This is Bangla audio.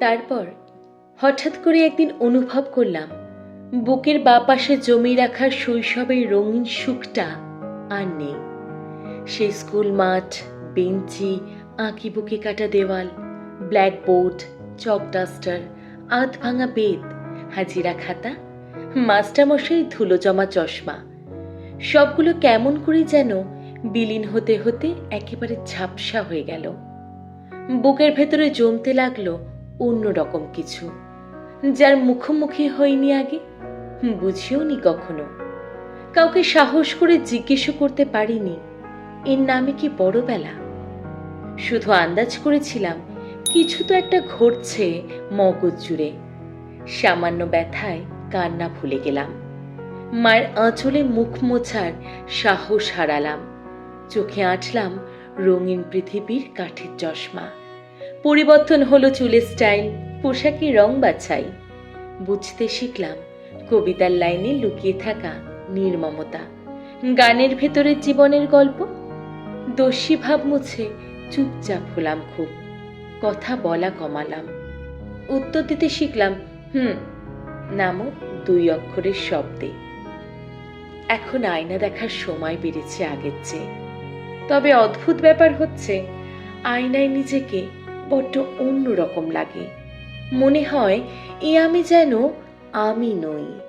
তারপর হঠাৎ করে একদিন অনুভব করলাম, বুকের বা পাশে জমি রাখা শৈশবের রঙিন সুখটা আর নেই। সেই স্কুল মাঠ, বেঞ্চি, আঁকি বুকে কাটা দেওয়াল, ব্ল্যাকবোর্ড, চক ডাস্টার, আধ ভাঙা বেদ হাজিরা খাতা, মাস্টারমশাই ধুলো জমা চশমা, সবগুলো কেমন করে যেন বিলীন হতে হতে একেবারে ঝাপসা হয়ে গেল। বুকের ভেতরে জমতে লাগল অন্যরকম কিছু, যার মুখোমুখি হয়নি আগে বুঝিও নি কখনো। কাউকে সাহস করে জিজ্ঞেসও করতে পারিনি, এর নামে কি বড়বেলা? শুধু আন্দাজ করেছিলাম, কিছু তো একটা ঘটছে মগজ জুড়ে। সামান্য ব্যথায় কান্না ভুলে গেলাম। মায়ের আঁচলে মুখ মোছার সাহস হারালাম। চোখে আঁটলাম রঙিন পৃথিবীর কাঠের চশমা। পরিবর্তন হলো চুলের স্টাইল পোশাকের রং বাছাই। বুঝতে শিখলাম কবিতার লাইনে লুকিয়ে থাকা নির্মমতা। গানের ভেতরের জীবনের গল্প? দোষী ভাব মুছে চুপচাপ হলাম খুব। কথা বলা কমালাম। উত্তর দিতে শিখলাম, হুম, নামক দুই অক্ষরের শব্দে। এখন আয়না দেখার সময় বেড়েছে আগের চেয়ে। তবে অদ্ভুত ব্যাপার হচ্ছে, আয়নায় নিজেকে বড্ড অন্যরকম লাগে। মনে হয় এ আমি যেন আমি নই।